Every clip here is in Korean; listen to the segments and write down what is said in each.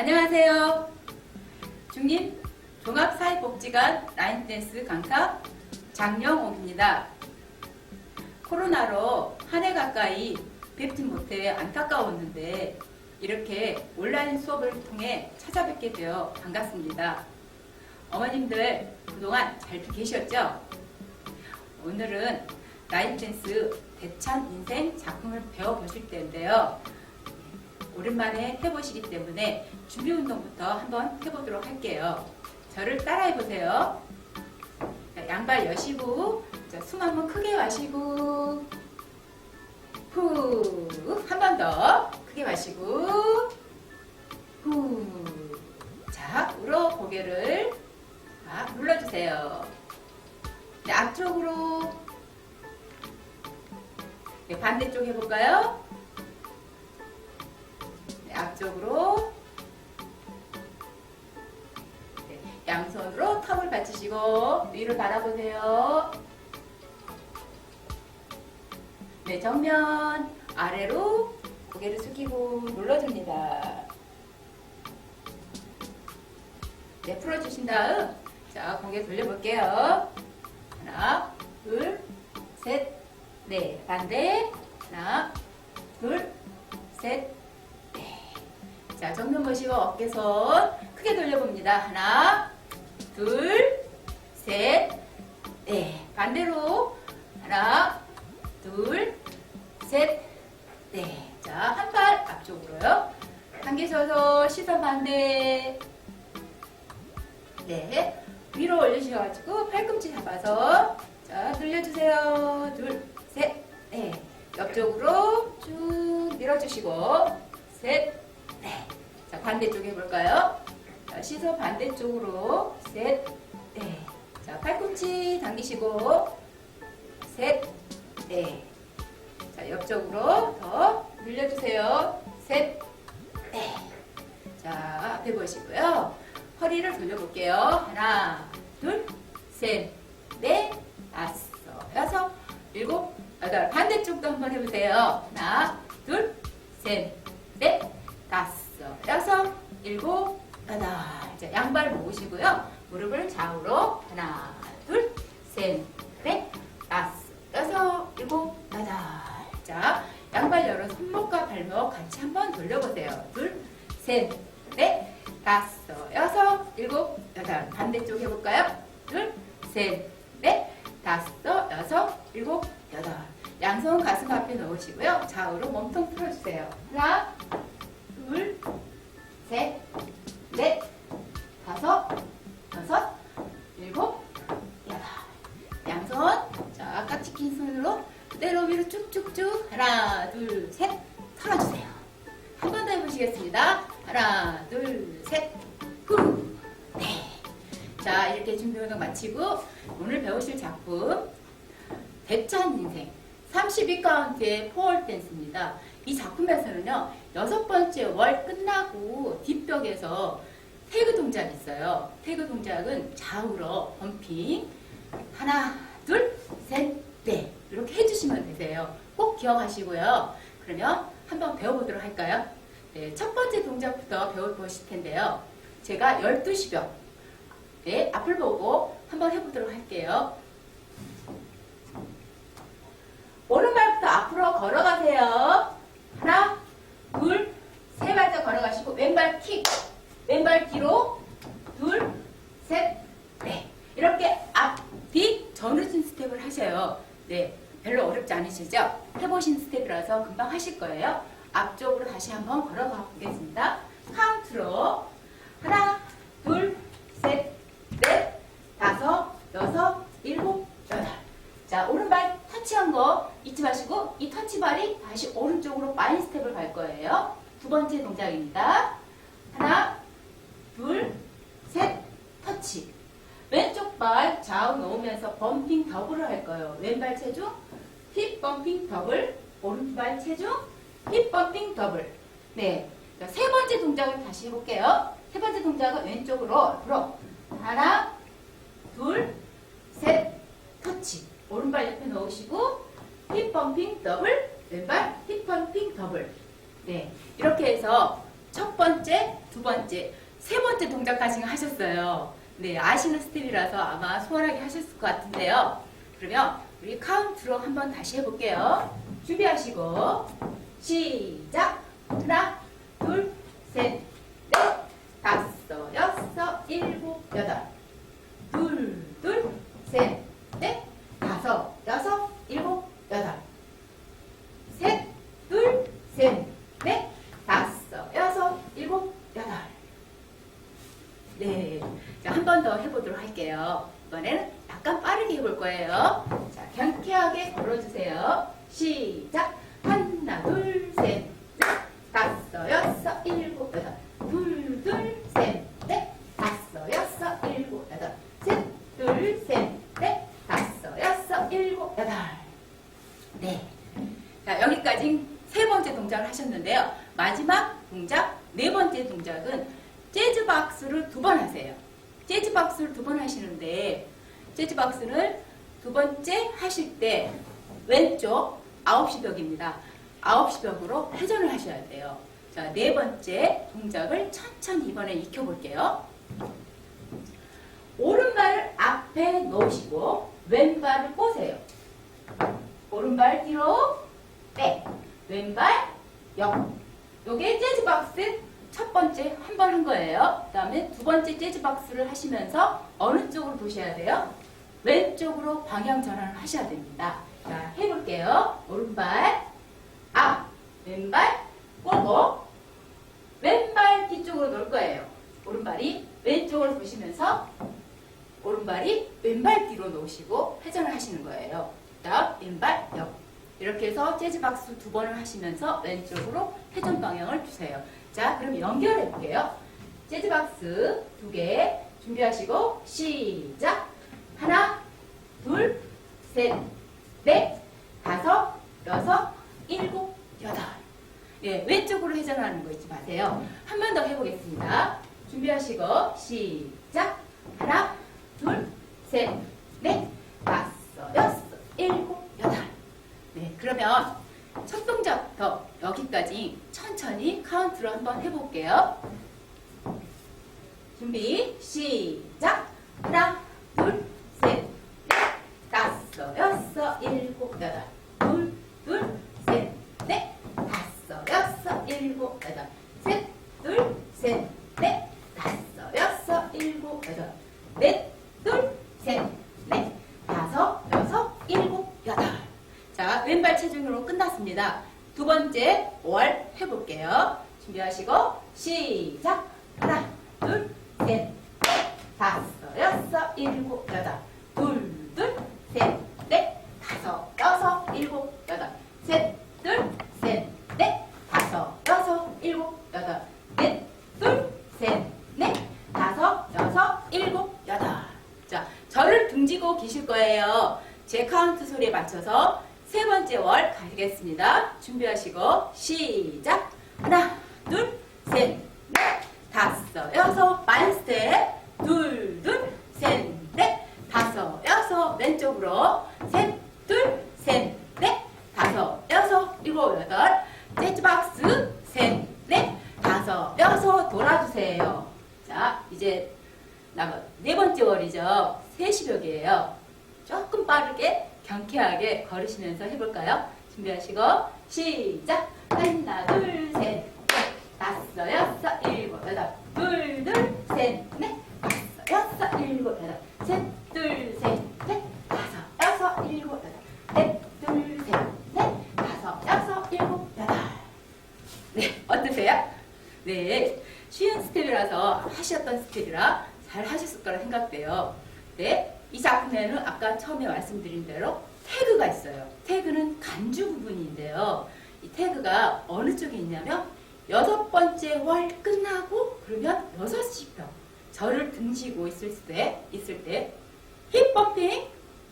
안녕하세요. 중림 종합사회복지관 라인댄스 강사 장영옥입니다. 코로나로 한 해 가까이 뵙지 못해 안타까웠는데 이렇게 온라인 수업을 통해 찾아뵙게 되어 반갑습니다. 어머님들 그동안 잘 계셨죠? 오늘은 라인댄스 대찬 인생 작품을 배워보실 텐데요. 오랜만에 해보시기 때문에 준비 운동부터 한번 해보도록 할게요. 저를 따라해 보세요. 양발 여시고 자, 숨 한번 크게 마시고 후 한 번 더 크게 마시고 후자 울어 고개를 자, 눌러주세요. 네, 앞쪽으로 네, 반대쪽 해볼까요? 네, 앞쪽으로 네, 양손으로 턱을 받치시고 위를 바라보세요. 네, 정면 아래로 고개를 숙이고 눌러줍니다. 네, 풀어주신 다음 자 고개 돌려볼게요. 하나, 둘, 셋, 네, 반대 하나, 둘, 셋, 네. 자, 정면 보시고 어깨손 크게 돌려봅니다. 하나, 둘, 셋, 네. 반대로 하나, 둘, 셋, 네. 자, 한 발 앞쪽으로요. 당기셔서 시선 반대. 네. 위로 올리셔가지고 팔꿈치 잡아서 자, 늘려주세요. 둘, 셋, 네. 옆쪽으로 쭉 밀어주시고 셋, 반대쪽 해볼까요? 자, 시선 반대쪽으로 셋, 네. 자, 팔꿈치 당기시고 셋, 네. 자, 옆쪽으로 더 늘려주세요. 셋, 네. 자, 앞에 보시고요. 허리를 돌려볼게요. 하나, 둘, 셋, 넷, 다섯, 여섯, 일곱, 여덟. 반대쪽도 한번 해보세요. 하나, 둘, 셋, 넷, 다섯, 여섯, 일곱, 여덟. 자, 양발 모으시고요. 무릎을 좌우로 하나, 둘, 셋, 넷, 다섯, 여섯, 일곱, 여덟. 자, 양발 열어 손목과 발목 같이 한번 돌려보세요. 둘, 셋, 넷, 다섯, 여섯, 일곱, 여덟. 반대쪽 해볼까요? 둘, 셋, 넷, 다섯, 여섯, 일곱, 여덟. 양손 가슴 앞에 넣으시고요. 좌우로 몸통 풀어주세요. 하나, 둘, 셋, 댄스입니다. 이 작품에서는요, 여섯 번째 월 끝나고 뒷벽에서 태그 동작이 있어요. 태그 동작은 좌우로 범핑. 하나, 둘, 셋, 넷. 이렇게 해주시면 되세요. 꼭 기억하시고요. 그러면 한번 배워보도록 할까요? 네, 첫 번째 동작부터 배워보실 텐데요. 제가 12시벽. 네, 앞을 보고 한번 해보도록 할게요. 오른발부터 앞으로 걸어가세요. 하나, 둘, 세 발짝 걸어가시고 왼발 킥. 왼발 뒤로 둘, 셋, 넷. 이렇게 앞, 뒤, 전후진 스텝을 하셔요. 네, 별로 어렵지 않으시죠? 해보신 스텝이라서 금방 하실 거예요. 앞쪽으로 다시 한번 걸어가 보겠습니다. 카운트로 하나, 둘, 셋, 넷, 다섯, 여섯, 일곱, 여덟. 자, 오른발 터치한 거 잊지 마시고 이 터치발이 다시 오른쪽으로 마인 스텝을 갈 거예요. 두 번째 동작입니다. 하나, 둘, 셋, 터치. 왼쪽 발 좌우 놓으면서 범핑 더블을 할 거예요. 왼발 체중, 힙 범핑 더블, 오른발 체중, 힙 범핑 더블. 네. 자, 세 번째 동작을 다시 해볼게요. 세 번째 동작은 왼쪽으로 앞으로. 하나, 둘, 셋, 터치. 오른발 옆에 넣으시고, 힙 범핑 더블, 왼발 힙 범핑 더블. 네. 이렇게 해서 첫 번째, 두 번째, 세 번째 동작까지 하셨어요. 네, 아시는 스텝이라서 아마 수월하게 하셨을 것 같은데요. 그러면 우리 카운트로 한번 다시 해볼게요. 준비하시고 시작. 하나, 둘, 셋, 넷, 다섯, 여섯, 일곱, 여덟. 둘, 둘, 셋, 넷, 다섯, 여섯, 일곱, 여덟. 셋, 둘, 셋, 넷, 다섯, 여섯, 일곱, 여덟. 네. 자, 한번 더 해보도록 할게요. 이번에는 약간 빠르게 해볼 거예요. 자, 경쾌하게 걸어주세요. 시작. 하나, 둘, 셋, 넷, 다섯, 여섯, 일곱, 여덟. 둘, 둘, 셋, 넷, 다섯, 여섯, 일곱, 여덟. 셋, 둘, 셋, 넷, 다섯, 여섯, 일곱, 여덟. 네. 자, 여기까지 세 번째 동작을 하셨는데요. 마지막 동작, 네 번째 동작은 재즈 박스를 두 번 하세요. 재즈 박스를 두 번 하시는데, 재즈 박스를 두 번째 하실 때, 왼쪽 아홉 시 벽입니다. 아홉 시 벽으로 회전을 하셔야 돼요. 자, 네 번째 동작을 천천히 이번에 익혀볼게요. 오른발을 앞에 놓으시고, 왼발을 꼬세요. 오른발 뒤로 빼 왼발 옆 요게 재즈 박스 첫 번째 한 번 한 거예요 그 다음에 두 번째 재즈 박스를 하시면서 어느 쪽으로 보셔야 돼요 왼쪽으로 방향 전환을 하셔야 됩니다 자 해볼게요 오른발 앞 왼발 꼬고 왼발 뒤쪽으로 놓을 거예요 오른발이 왼쪽으로 보시면서 오른발이 왼발 뒤로 놓으시고 회전을 하시는 거예요. 다음 왼발 옆. 이렇게 해서 재즈 박스 두 번을 하시면서 왼쪽으로 회전 방향을 주세요. 자, 그럼 연결해 볼게요. 재즈 박스 두 개 준비하시고 시작. 하나, 둘, 셋, 넷, 다섯, 여섯, 일곱, 여덟. 예, 왼쪽으로 회전하는 거 잊지 마세요. 한 번 더 해보겠습니다. 준비하시고 시작. 하나, 둘, 셋, 넷, 다섯, 여섯, 일곱, 여덟. 네, 그러면 첫 동작부터 여기까지 천천히 카운트로 한번 해볼게요. 준비, 시작. 하나, 둘, 셋, 넷, 다섯, 여섯, 일곱, 여덟. 둘, 둘, 셋, 넷, 다섯, 여섯, 일곱, 여덟. 셋, 둘, 셋, 넷, 다섯, 여섯, 일곱, 여덟. 넷, 둘, 셋, 넷, 다섯, 여섯, 일곱, 여덟. 자, 왼발 체중으로 끝났습니다. 두 번째 월 해볼게요. 준비하시고 시작. 하나, 둘, 셋, 넷, 다섯, 여섯, 일곱, 여덟. 둘, 둘, 셋, 넷, 다섯, 여섯, 일곱, 여덟. 셋, 둘, 셋, 넷, 다섯, 여섯, 일곱, 여덟. 넷, 둘, 셋, 넷, 다섯, 여섯, 일곱, 여덟. 자, 저를 등지고 계실 거예요. 제 카운트 소리에 맞춰서 세 번째 월 가겠습니다. 준비하시고 시작. 하나, 둘, 셋, 넷, 다섯, 여섯, 만 스텝. 둘, 둘, 셋, 넷, 다섯, 여섯, 왼쪽으로. 셋, 둘, 셋, 넷, 다섯, 여섯, 일곱, 여덟. 재즈박스 셋, 넷, 다섯, 여섯 돌아주세요. 자, 이제 네 번째 월이죠. 세시벽이에요. 조금 빠르게 경쾌하게 걸으시면서 해볼까요? 준비하시고 시작. 하나, 둘, 셋, 넷, 다섯, 여섯, 일곱, 여덟. 둘, 둘, 셋, 넷, 다섯, 여섯, 일곱, 여덟. 셋, 둘, 셋, 넷, 다섯, 여섯, 일곱, 여덟. 넷, 둘, 셋, 넷, 다섯, 여섯, 일곱, 여덟. 네, 어떠세요? 네, 쉬운 스텝이라서 하셨던 스텝이라 잘 하셨을 거라 생각돼요. 네, 이 작품에는 아까 처음에 말씀드린 대로 태그가 있어요. 태그는 간주 부분인데요. 이 태그가 어느 쪽에 있냐면 여섯 번째 월 끝나고 그러면 여섯 시평 저를 등지고 있을 때 있을 때 힙펌핑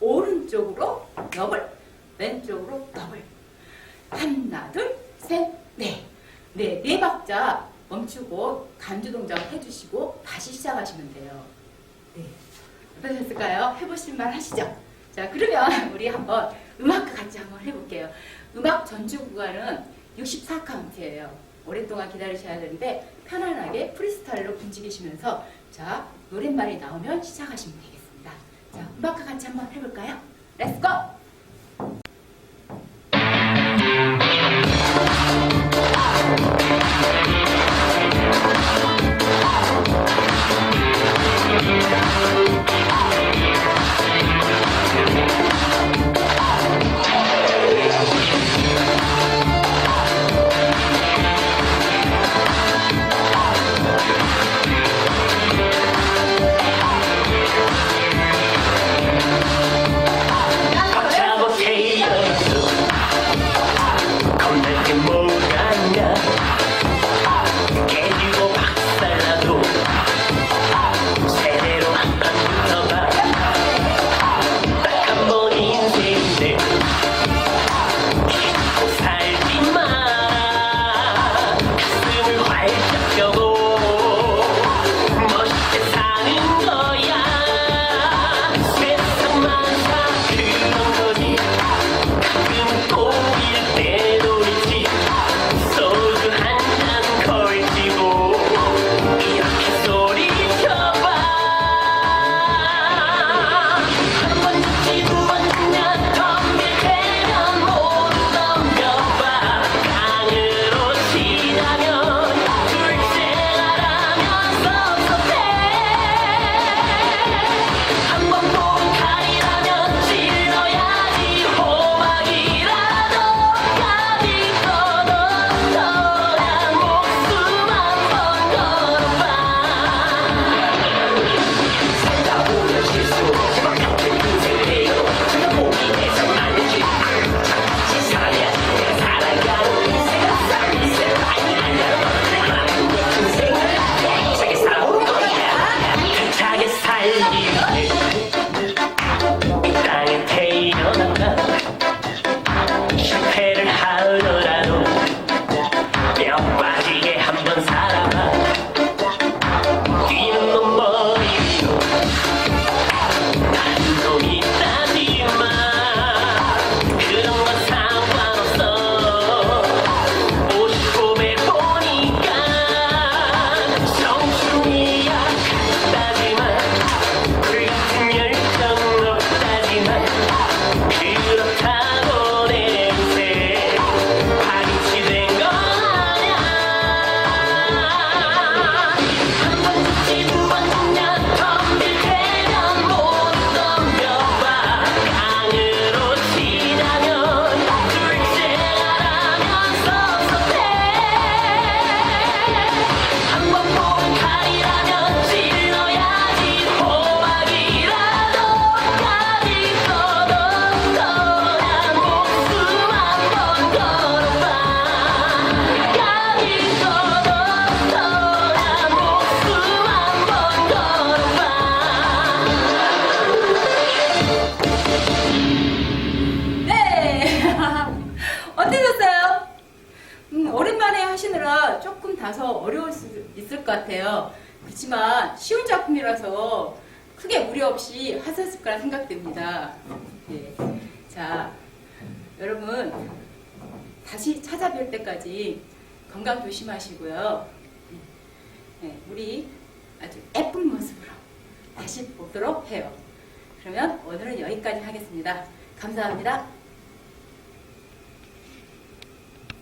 오른쪽으로 더블 왼쪽으로 더블 하나 둘셋넷 네, 네 박자 멈추고 간주 동작을 해주시고 다시 시작하시면 돼요. 네. 어떠셨을까요? 해보실만 하시죠? 자, 그러면 우리 한번 음악과 같이 한번 해볼게요. 음악 전주 구간은 64카운트예요. 오랫동안 기다리셔야 되는데 편안하게 프리스타일로 움직이시면서 자 노랫말이 나오면 시작하시면 되겠습니다. 자 음악과 같이 한번 해볼까요? 렛츠 고! 있을 것 같아요. 그렇지만 쉬운 작품이라서 크게 무리 없이 하셨을 거라 생각됩니다. 네. 자, 여러분, 다시 찾아뵐 때까지 건강 조심하시고요. 네, 우리 아주 예쁜 모습으로 다시 보도록 해요. 그러면 오늘은 여기까지 하겠습니다. 감사합니다.